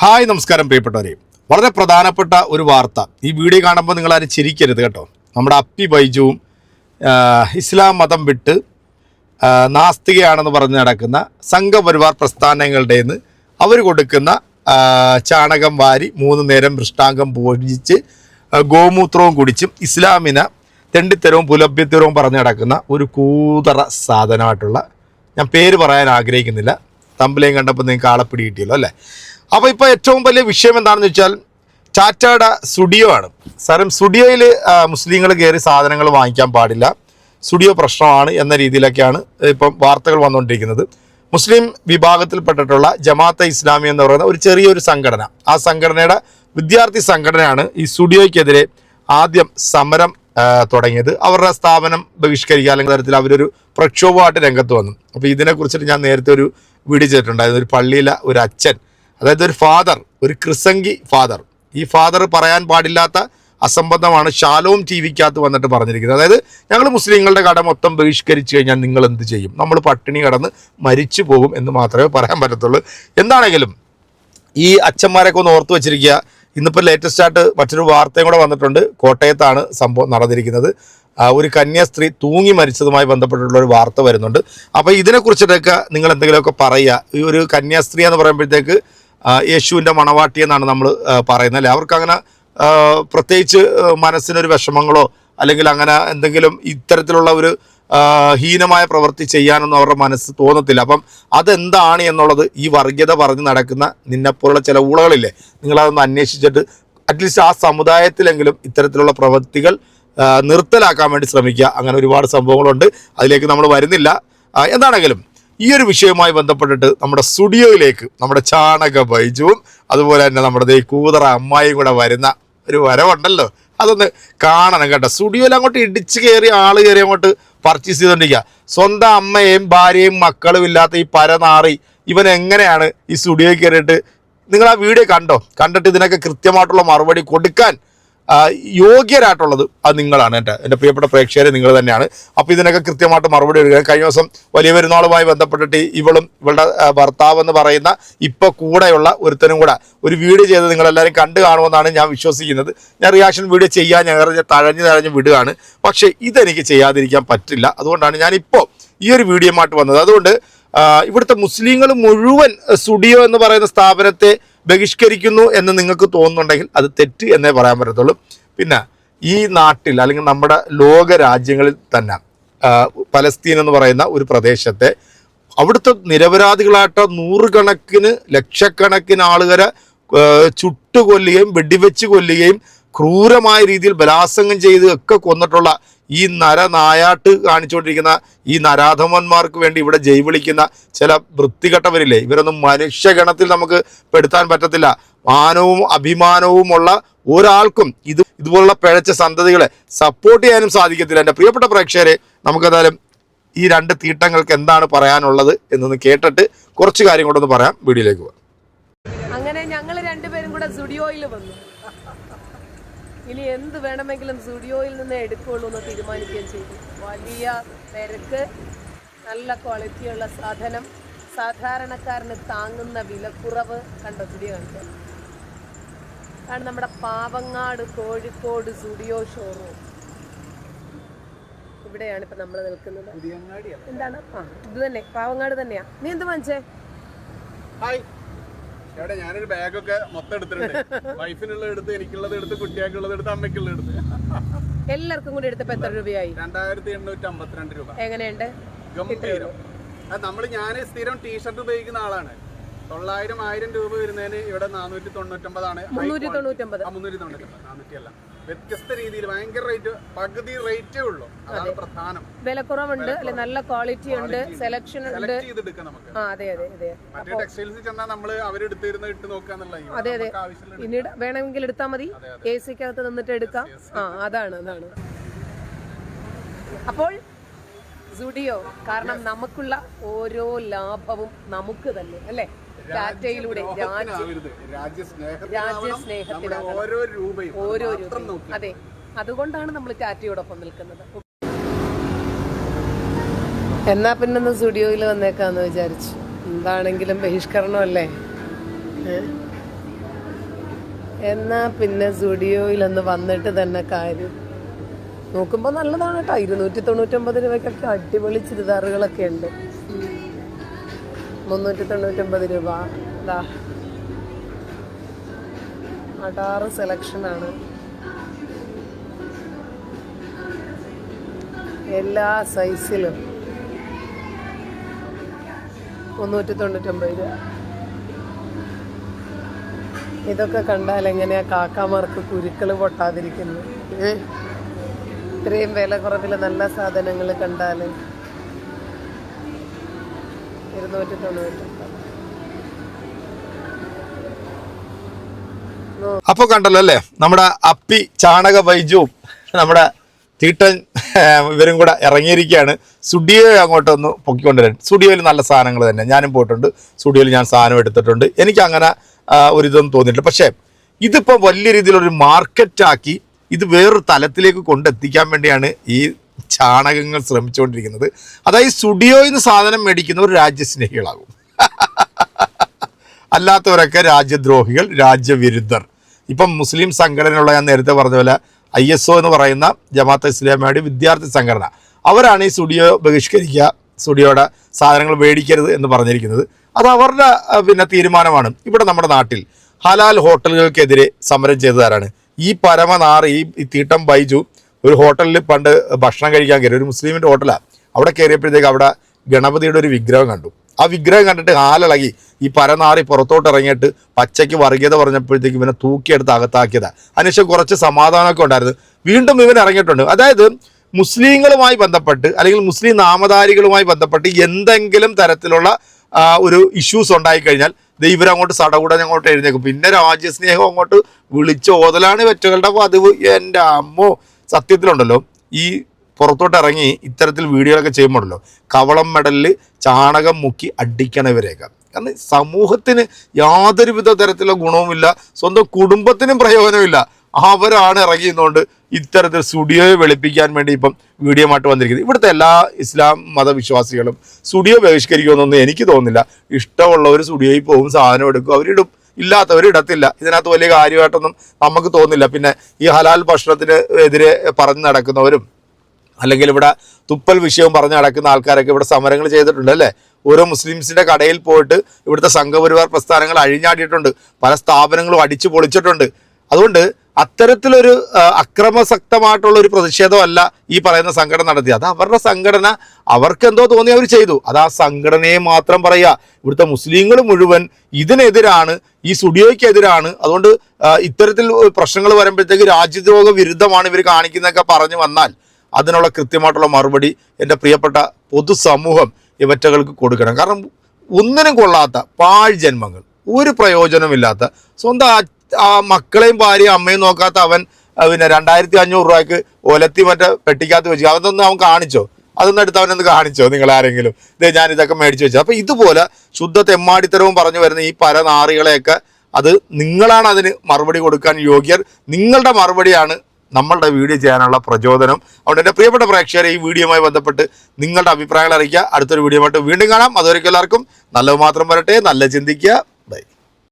Hi നമസ്കാരം പ്രിയപ്പെട്ടവരെ. വളരെ പ്രധാനപ്പെട്ട ഒരു വാർത്ത. ഈ വീഡിയോ കാണുമ്പോൾ നിങ്ങൾ ആരും ചിരിക്കരുത് കേട്ടോ. നമ്മുടെ അപ്പി ബൈജുവും ഇസ്ലാം മതം വിട്ട് നാസ്തികയാണെന്ന് പറഞ്ഞ് നടക്കുന്ന സംഘപരിവാർ പ്രസ്ഥാനങ്ങളുടെ നിന്ന് അവർ കൊടുക്കുന്ന ചാണകം വാരി മൂന്ന് നേരം മൃഷ്ടാംഗം പൂജിച്ച് ഗോമൂത്രവും കുടിച്ചും ഇസ്ലാമിനെ തെണ്ടിത്തരവും പുലഭ്യത്തരവും പറഞ്ഞ് നടക്കുന്ന ഒരു കൂതറ സാധനമായിട്ടുള്ള ഞാൻ പേര് പറയാൻ ആഗ്രഹിക്കുന്നില്ല. തമ്പിലേയും കണ്ടപ്പോൾ നിങ്ങൾക്ക് ആളെ പിടി കിട്ടിയല്ലോ അല്ലേ? അപ്പോൾ ഇപ്പോൾ ഏറ്റവും വലിയ വിഷയം എന്താണെന്ന് വെച്ചാൽ ടാറ്റയുടെ സ്റ്റുഡിയോ ആണ്. സാറും സ്റ്റുഡിയോയിൽ മുസ്ലിങ്ങൾ കയറി സാധനങ്ങൾ വാങ്ങിക്കാൻ പാടില്ല. സ്റ്റുഡിയോ പ്രശ്നമാണ് എന്ന രീതിയിലൊക്കെയാണ് ഇപ്പം വാർത്തകൾ വന്നുകൊണ്ടിരിക്കുന്നത്. മുസ്ലിം വിഭാഗത്തിൽപ്പെട്ടിട്ടുള്ള ജമാഅത്തെ ഇസ്ലാമി എന്ന് പറയുന്ന ഒരു ചെറിയൊരു സംഘടന. ആ സംഘടനയുടെ വിദ്യാർത്ഥി സംഘടനയാണ് ഈ സ്റ്റുഡിയോയ്ക്കെതിരെ ആദ്യം സമരം തുടങ്ങിയത്. അവരുടെ സ്ഥാപനം ബഹിഷ്കരിക്കുക അല്ലെങ്കിൽ തരത്തിൽ അവരൊരു പ്രക്ഷോഭമായിട്ട് രംഗത്ത് വന്നു. അപ്പോൾ ഇതിനെക്കുറിച്ചിട്ട് ഞാൻ നേരത്തെ ഒരു വീഡിയോ ചെയ്തിട്ടുണ്ടായിരുന്നു. ഒരു പള്ളിയിലെ ഒരു അച്ഛൻ അതായത് ഒരു ഫാദർ ഒരു ക്രിസംഗി ഫാദർ ഈ ഫാദർ പറയാൻ പാടില്ലാത്ത അസംബന്ധമാണ് ഷാലോം ടി വിക്കകത്ത് വന്നിട്ട് പറഞ്ഞിരിക്കുന്നത്. അതായത് ഞങ്ങൾ മുസ്ലിങ്ങളുടെ കട മൊത്തം ബഹിഷ്കരിച്ചു കഴിഞ്ഞാൽ നിങ്ങൾ എന്ത് ചെയ്യും? നമ്മൾ പട്ടിണി കടന്ന് മരിച്ചു പോകും എന്ന് മാത്രമേ പറയാൻ പറ്റത്തുള്ളൂ. എന്താണെങ്കിലും ഈ അച്ഛന്മാരെയൊക്കെ ഒന്ന് ഓർത്ത് വെച്ചിരിക്കുക. ഇന്നിപ്പോൾ ലേറ്റസ്റ്റ് ആയിട്ട് മറ്റൊരു വാർത്തയും കൂടെ വന്നിട്ടുണ്ട്. കോട്ടയത്താണ് സംഭവം നടന്നിരിക്കുന്നത്. ഒരു കന്യാസ്ത്രീ തൂങ്ങി മരിച്ചതുമായി ബന്ധപ്പെട്ടിട്ടുള്ള ഒരു വാർത്ത വരുന്നുണ്ട്. അപ്പോൾ ഇതിനെക്കുറിച്ചിട്ടൊക്കെ നിങ്ങൾ എന്തെങ്കിലുമൊക്കെ പറയുക. ഈ ഒരു കന്യാസ്ത്രീ എന്ന് പറയുമ്പോഴത്തേക്ക് യേശുവിന്റെ മണവാട്ടി എന്നാണ് നമ്മൾ പറയുന്നത് അല്ലേ? അവർക്ക് അങ്ങനെ പ്രത്യേകിച്ച് മനസ്സിനൊരു വിഷമങ്ങളോ അല്ലെങ്കിൽ അങ്ങനെ എന്തെങ്കിലും ഇത്തരത്തിലുള്ള ഒരു ഹീനമായ പ്രവൃത്തി ചെയ്യാനൊന്നും അവരുടെ മനസ്സ് തോന്നത്തില്ല. അപ്പം അതെന്താണ് എന്നുള്ളത് ഈ വർഗീയത പറഞ്ഞ് നടക്കുന്ന നിന്നെപ്പോലുള്ള ചില ഊളകളില്ലേ? നിങ്ങളതൊന്ന് അന്വേഷിച്ചിട്ട് അറ്റ്ലീസ്റ്റ് ആ സമുദായത്തിലെങ്കിലും ഇത്തരത്തിലുള്ള പ്രവൃത്തികൾ നിർത്തലാക്കാൻ വേണ്ടി ശ്രമിക്കുക. അങ്ങനെ ഒരുപാട് സംഭവങ്ങളുണ്ട്. അതിലേക്ക് നമ്മൾ വരുന്നില്ല. എന്താണെങ്കിലും ഈ ഒരു വിഷയവുമായി ബന്ധപ്പെട്ടിട്ട് നമ്മുടെ സ്റ്റുഡിയോയിലേക്ക് നമ്മുടെ ചാണക ബൈജുവും അതുപോലെ തന്നെ നമ്മുടെ ദേ കൂതറ അമ്മായിയും കൂടെ വരുന്ന ഒരു വരവുണ്ടല്ലോ. അതൊന്ന് കാണണം കേട്ടോ. സ്റ്റുഡിയോയിൽ അങ്ങോട്ട് ഇടിച്ച് കയറി ആൾ കയറി അങ്ങോട്ട് പർച്ചേസ് ചെയ്തുകൊണ്ടിരിക്കുക സ്വന്തം അമ്മയും ഭാര്യയും മക്കളും ഇല്ലാത്ത ഈ പരനാറി ഇവൻ എങ്ങനെയാണ് ഈ സ്റ്റുഡിയോയിൽ കയറിയിട്ട്? നിങ്ങൾ ആ വീഡിയോ കണ്ടോ? കണ്ടിട്ട് ഇതിനൊക്കെ കൃത്യമായിട്ടുള്ള മറുപടി കൊടുക്കാൻ യോഗ്യരായിട്ടുള്ളത് അത് നിങ്ങളാണ് എന്റെ എന്റെ പ്രിയപ്പെട്ട പ്രേക്ഷകരെ നിങ്ങൾ തന്നെയാണ്. അപ്പോൾ ഇതിനൊക്കെ കൃത്യമായിട്ട് മറുപടി എടുക്കുക കഴിഞ്ഞ ദിവസം വലിയ പെരുന്നാളുമായി ബന്ധപ്പെട്ടിട്ട് ഇവളും ഇവളുടെ ഭർത്താവ് എന്ന് പറയുന്ന ഇപ്പോൾ കൂടെയുള്ള ഒരുത്തനും കൂടെ ഒരു വീഡിയോ ചെയ്ത് നിങ്ങളെല്ലാവരും കണ്ടു കാണുമെന്നാണ് ഞാൻ വിശ്വസിക്കുന്നത്. ഞാൻ റിയാക്ഷൻ വീഡിയോ ചെയ്യാൻ ഞാൻ തഴഞ്ഞ് തഴഞ്ഞ് വിടുകയാണ്. പക്ഷേ ഇതെനിക്ക് ചെയ്യാതിരിക്കാൻ പറ്റില്ല. അതുകൊണ്ടാണ് ഞാനിപ്പോൾ ഈ ഒരു വീഡിയോ വീഡിയോമായിട്ട് വന്നത്. അതുകൊണ്ട് ഇവിടുത്തെ മുസ്ലിങ്ങൾ മുഴുവൻ സ്റ്റുഡിയോ എന്ന് പറയുന്ന സ്ഥാപനത്തെ ബഹിഷ്കരിക്കുന്നു എന്ന് നിങ്ങൾക്ക് തോന്നുന്നുണ്ടെങ്കിൽ അത് തെറ്റ് എന്നേ പറയാൻ പറ്റത്തുള്ളൂ. പിന്നെ ഈ നാട്ടിൽ അല്ലെങ്കിൽ നമ്മുടെ ലോക രാജ്യങ്ങളിൽ തന്നെ പലസ്തീൻ എന്ന് പറയുന്ന ഒരു പ്രദേശത്തെ അവിടുത്തെ നിരപരാധികളായിട്ട് നൂറുകണക്കിന് ലക്ഷക്കണക്കിന് ആളുകളെ ചുട്ടുകൊല്ലുകയും വെടിവെച്ച് കൊല്ലുകയും ക്രൂരമായ രീതിയിൽ ബലാത്സംഗം ചെയ്ത് ഒക്കെ കൊന്നിട്ടുള്ള ഈ നരനായാട്ട് കാണിച്ചുകൊണ്ടിരിക്കുന്ന ഈ നരാധമന്മാർക്ക് വേണ്ടി ഇവിടെ ജയ് വിളിക്കുന്ന ചില വൃത്തികെട്ടവരില്ലേ? ഇവരൊന്നും മനുഷ്യഗണത്തിൽ നമുക്ക് പെടുത്താൻ പറ്റത്തില്ല. മാനവും അഭിമാനവുമുള്ള ഒരാൾക്കും ഇത് ഇതുപോലുള്ള പിഴച്ച സന്തതികളെ സപ്പോർട്ട് ചെയ്യാനും സാധിക്കത്തില്ല. എന്റെ പ്രിയപ്പെട്ട പ്രേക്ഷകരെ നമുക്കെന്തായാലും ഈ രണ്ട് തീട്ടങ്ങൾക്ക് എന്താണ് പറയാനുള്ളത് എന്നൊന്ന് കേട്ടിട്ട് കുറച്ച് കാര്യം കൊണ്ടൊന്ന് പറയാം. വീഡിയോയിലേക്ക് പോകാം. അങ്ങനെ ഞങ്ങൾ രണ്ടുപേരും കൂടെ സ്റ്റുഡിയോയിൽ വന്നു. ഇനി എന്ത് വേണമെങ്കിലും സ്റ്റുഡിയോയിൽ നിന്ന് എടുക്കുകയുള്ളൂ എന്ന് തീരുമാനിക്കുകയും ചെയ്തു. വലിയ തിരക്ക് നല്ല ക്വാളിറ്റിയുള്ള സാധനം സാധാരണക്കാരന് താങ്ങുന്ന വിലക്കുറവ് കണ്ട സ്റ്റുഡിയോ കണ്ടോ? ആണ് നമ്മുടെ പാവങ്ങാട് കോഴിക്കോട് സ്റ്റുഡിയോ ഷോറൂം ഇവിടെയാണ് ഇപ്പൊ നമ്മൾ നിൽക്കുന്നത്. എന്താണ്? ആ ഇത് തന്നെ പാവങ്ങാട് തന്നെയാ. നീ എന്ത് വാങ്ങിച്ചേ? ഹായ് എവിടെ ഞാനൊരു ബാഗൊക്കെ മൊത്തം എടുത്തിട്ടുണ്ട്. വൈഫിനുള്ളത് എടുത്ത് എനിക്കുള്ളത് എടുത്ത് കുട്ടിയാക്കുള്ളത് എടുത്ത് അമ്മയ്ക്കുള്ളത് എടുത്ത്. എല്ലാവർക്കും കൂടി എടുത്തപ്പോ എത്ര രൂപയായി? രണ്ടായിരത്തി എണ്ണൂറ്റി അമ്പത്തിരണ്ട് രൂപ. എങ്ങനെയുണ്ട്? ഗംഭീരം. നമ്മൾ ഞാൻ സ്ഥിരം ടീഷർട്ട് ഉപയോഗിക്കുന്ന ആളാണ്. തൊള്ളായിരം ആയിരം രൂപ വരുന്നതിന് ഇവിടെ നാനൂറ്റി തൊണ്ണൂറ്റൊമ്പതാണ് മുന്നൂറ്റി തൊണ്ണൂറ്റൊമ്പത് മുന്നൂറ്റി തൊണ്ണൂറ്റൊമ്പത് അല്ല വ്യത്യസ്ത രീതിയിൽ ഭയങ്കര റേറ്റ് പകുതി റേറ്റേ ഉള്ളൂ. അതാണ് പ്രധാനം. വിലക്കുറവുണ്ട് നല്ല ക്വാളിറ്റി ഉണ്ട് സെലക്ഷൻ ഉണ്ട്. അതെ അതെ അതെ. മറ്റേ ടെക്സ്റ്റൈൽസിൽ ചെന്നാൽ നമ്മൾ അവരെടുത്തിരുന്ന് ഇട്ട് നോക്കാന്നുള്ള അതെ അതെ. പിന്നീട് വേണമെങ്കിൽ എടുത്താൽ മതി. എ സിക്കകത്ത് നിന്നിട്ട് എടുക്കാം. ആ അതാണ് അതാണ്. അപ്പോൾ സുഡിയോ കാരണം നമുക്കുള്ള ഓരോ ലാഭവും നമുക്ക് തന്നെ അല്ലേ? ടാറ്റയിലൂടെ ആവരുത്. രാജ്യസ്നേഹത്തിനാവണം. ഓരോ രൂപയും ഓരോ രൂപയും. അതെ. അതുകൊണ്ടാണ് നമ്മൾ ടാറ്റയോടൊപ്പം നിൽക്കുന്നത്. എന്നാ പിന്നെ ഒന്ന് സ്റ്റുഡിയോയിൽ വന്നേക്കാന്ന് വിചാരിച്ചു. എന്താണെങ്കിലും ബഹിഷ്കരണമല്ലേ? അല്ലേ എന്നാ പിന്നെ സ്റ്റുഡിയോയിലൊന്ന് വന്നിട്ട് തന്നെ കാര്യം. നോക്കുമ്പോൾ നല്ലതാണ് കേട്ടോ. ഇരുന്നൂറ്റി തൊണ്ണൂറ്റൊമ്പത് രൂപയ്ക്കൊക്കെ അടിപൊളി ചുരിദാറുകളൊക്കെ ഉണ്ട്. മുന്നൂറ്റി തൊണ്ണൂറ്റൊമ്പത് രൂപ. ഇതാ അടാറ് സെലക്ഷനാണ് എല്ലാ സൈസിലും മുന്നൂറ്റി തൊണ്ണൂറ്റൊമ്പത് രൂപ. ഇതൊക്കെ കണ്ടാൽ എങ്ങനെയാ കാക്കാമാർക്ക് കുരുക്കൾ പൊട്ടാതിരിക്കുന്നു ഏ? ഇത്രയും വില കുറവിൽ നല്ല സാധനങ്ങൾ കണ്ടാൽ ഇരുന്നൂറ്റി തൊണ്ണൂറ്റി അപ്പൊ കണ്ടല്ലോ അല്ലേ? നമ്മുടെ അപ്പി ചാണക വൈജുവും നമ്മുടെ തീട്ടൻ ഇവരും കൂടെ ഇറങ്ങിയിരിക്കുകയാണ്. സ്റ്റുഡിയോ അങ്ങോട്ടൊന്ന് പൊക്കിക്കൊണ്ടുവരാൻ. സ്റ്റുഡിയോയിൽ നല്ല സാധനങ്ങൾ തന്നെ. ഞാനും പോയിട്ടുണ്ട്. സ്റ്റുഡിയോയിൽ ഞാൻ സാധനം എടുത്തിട്ടുണ്ട്. എനിക്ക് അങ്ങനെ ഒരു തോന്നിയിട്ടില്ല. പക്ഷേ ഇതിപ്പോൾ വലിയ രീതിയിലൊരു മാർക്കറ്റാക്കി ഇത് വേറൊരു തലത്തിലേക്ക് കൊണ്ടെത്തിക്കാൻ വേണ്ടിയാണ് ഈ ചാണകങ്ങൾ ശ്രമിച്ചുകൊണ്ടിരിക്കുന്നത്. അതായത് സ്റ്റുഡിയോയിൽ നിന്ന് സാധനം മേടിക്കുന്നവർ രാജ്യസ്നേഹികളാകും. അല്ലാത്തവരൊക്കെ രാജ്യദ്രോഹികൾ രാജ്യവിരുദ്ധർ. ഇപ്പം മുസ്ലിം സംഘടനയുള്ള ഞാൻ നേരത്തെ പറഞ്ഞ പോലെ ഐ എസ് ഒ എന്ന് പറയുന്ന ജമാഅത്ത് ഇസ്ലാമിയുടെ വിദ്യാർത്ഥി സംഘടന. അവരാണ് ഈ സ്റ്റുഡിയോ ബഹിഷ്കരിക്കുക സ്റ്റുഡിയോയുടെ സാധനങ്ങൾ മേടിക്കരുത് എന്ന് പറഞ്ഞിരിക്കുന്നത്. അത് അവരുടെ പിന്നെ തീരുമാനമാണ്. ഇവിടെ നമ്മുടെ നാട്ടിൽ ഹലാൽ ഹോട്ടലുകൾക്കെതിരെ സമരം ചെയ്തതാരാണ്? ഈ പരമനാറ് ഈ ഈ തീട്ടം ബൈജു ഒരു ഹോട്ടലിൽ പണ്ട് ഭക്ഷണം കഴിക്കാൻ കയറി ഒരു മുസ്ലിമിന്റെ ഹോട്ടലാണ് അവിടെ കയറിയപ്പോഴത്തേക്ക് അവിടെ ഗണപതിയുടെ ഒരു വിഗ്രഹം കണ്ടു. ആ വിഗ്രഹം കണ്ടിട്ട് കാലിളകി ഈ പരനാറി പുറത്തോട്ട് ഇറങ്ങിയിട്ട് പച്ചയ്ക്ക് വർഗീയത പറഞ്ഞപ്പോഴത്തേക്ക് ഇവനെ തൂക്കിയെടുത്ത് അകത്താക്കിയതാണ് അതിനുശേഷം കുറച്ച് സമാധാനമൊക്കെ ഉണ്ടായിരുന്നു. വീണ്ടും ഇവൻ ഇറങ്ങിയിട്ടുണ്ട്. അതായത് മുസ്ലിങ്ങളുമായി ബന്ധപ്പെട്ട് അല്ലെങ്കിൽ മുസ്ലിം നാമധാരികളുമായി ബന്ധപ്പെട്ട് എന്തെങ്കിലും തരത്തിലുള്ള ഒരു ഇഷ്യൂസ് ഉണ്ടായിക്കഴിഞ്ഞാൽ ദേ ഇവരങ്ങോട്ട് സടകൂടൻ അങ്ങോട്ട് എഴുന്നേക്കും പിന്നെ രാജ്യസ്നേഹം അങ്ങോട്ട് വിളിച്ച് ഓതലാണ് വെറ്റുകളുടെ പതിവ്. എന്റെ അമ്മോ സത്യത്തിലുണ്ടല്ലോ ഈ പുറത്തോട്ട് ഇറങ്ങി ഇത്തരത്തിൽ വീഡിയോകളൊക്കെ ചെയ്യുമ്പോഴല്ലോ കവളം മെഡലിൽ ചാണകം മുക്കി അടിക്കണവരെയൊക്കെ കാരണം സമൂഹത്തിന് യാതൊരുവിധ തരത്തിലുള്ള ഗുണവുമില്ല സ്വന്തം കുടുംബത്തിനും പ്രയോജനമില്ല അവരാണ് ഇറങ്ങിയതുകൊണ്ട് ഇത്തരത്തിൽ സ്റ്റുഡിയോയെ വെളുപ്പിക്കാൻ വേണ്ടി ഇപ്പം വീഡിയോ ആയിട്ട് വന്നിരിക്കുന്നത്. ഇവിടുത്തെ എല്ലാ ഇസ്ലാം മതവിശ്വാസികളും സ്റ്റുഡിയോ ബഹിഷ്കരിക്കുമെന്നൊന്നും എനിക്ക് തോന്നുന്നില്ല. ഇഷ്ടമുള്ളവർ സ്റ്റുഡിയോയിൽ പോകും സാധനം എടുക്കും അവരിടും. ഇല്ലാത്തവർ ഇടത്തില്ല ഇതിനകത്ത് വലിയ കാര്യമായിട്ടൊന്നും നമുക്ക് തോന്നില്ല പിന്നെ ഈ ഹലാൽ ഭക്ഷണത്തിന് എതിരെ പറഞ്ഞു നടക്കുന്നവരും അല്ലെങ്കിൽ ഇവിടെ തുപ്പൽ വിഷയവും പറഞ്ഞു നടക്കുന്ന ആൾക്കാരൊക്കെ ഇവിടെ സമരങ്ങൾ ചെയ്തിട്ടുണ്ട് അല്ലേ? ഓരോ മുസ്ലിംസിന്റെ കടയിൽ പോയിട്ട് ഇവിടുത്തെ സംഘപരിവാർ പ്രസ്ഥാനങ്ങൾ അഴിഞ്ഞാടിയിട്ടുണ്ട്. പല സ്ഥാപനങ്ങളും അടിച്ചു പൊളിച്ചിട്ടുണ്ട്. അതുകൊണ്ട് അത്തരത്തിലൊരു അക്രമസക്തമായിട്ടുള്ള ഒരു പ്രതിഷേധമല്ല ഈ പറയുന്ന സംഘടന നടത്തി അത് അവരുടെ സംഘടന അവർക്ക് എന്തോ തോന്നി അവർ ചെയ്തു. അത് ആ സംഘടനയെ മാത്രം പറയുക. ഇവിടുത്തെ മുസ്ലിങ്ങൾ മുഴുവൻ ഇതിനെതിരാണ് ഈ സ്റ്റുഡിയോയ്ക്കെതിരാണ് അതുകൊണ്ട് ഇത്തരത്തിൽ പ്രശ്നങ്ങൾ വരുമ്പോഴത്തേക്ക് രാജ്യദ്രോഹ വിരുദ്ധമാണ് ഇവർ കാണിക്കുന്നതൊക്കെ പറഞ്ഞു വന്നാൽ അതിനുള്ള കൃത്യമായിട്ടുള്ള മറുപടി എന്റെ പ്രിയപ്പെട്ട പൊതുസമൂഹം ഇവറ്റകൾക്ക് കൊടുക്കണം. കാരണം ഒന്നിനും കൊള്ളാത്ത പാഴ് ജന്മങ്ങൾ ഒരു പ്രയോജനമില്ലാത്ത സ്വന്തം മക്കളെയും ഭാര്യയും അമ്മയും നോക്കാത്ത അവൻ പിന്നെ രണ്ടായിരത്തി അഞ്ഞൂറ് രൂപയ്ക്ക് ഒലത്തി മറ്റേ പെട്ടിക്കകത്ത് വെച്ചു അതൊന്നും അവൻ കാണിച്ചോ? അതൊന്നും എടുത്ത് അവനൊന്ന് കാണിച്ചോ നിങ്ങൾ ആരെങ്കിലും? ഇതേ ഞാൻ ഇതൊക്കെ മേടിച്ചു വെച്ചത് അപ്പോൾ ഇതുപോലെ ശുദ്ധ തെമ്മാടിത്തരവും പറഞ്ഞു വരുന്ന ഈ പല നാറികളെയൊക്കെ അത് നിങ്ങളാണ് അതിന് മറുപടി കൊടുക്കാൻ യോഗ്യർ. നിങ്ങളുടെ മറുപടിയാണ് നമ്മളുടെ വീഡിയോ ചെയ്യാനുള്ള പ്രചോദനം. അതുകൊണ്ട് എന്റെ പ്രിയപ്പെട്ട പ്രേക്ഷകരെ ഈ വീഡിയോയുമായി ബന്ധപ്പെട്ട് നിങ്ങളുടെ അഭിപ്രായങ്ങൾ അറിയിക്കുക. അടുത്തൊരു വീഡിയോ വീണ്ടും കാണാം. അതുവരെയ്ക്കും എല്ലാവർക്കും നല്ലത് മാത്രം വരട്ടെ. നല്ല ചിന്തിക്കുക.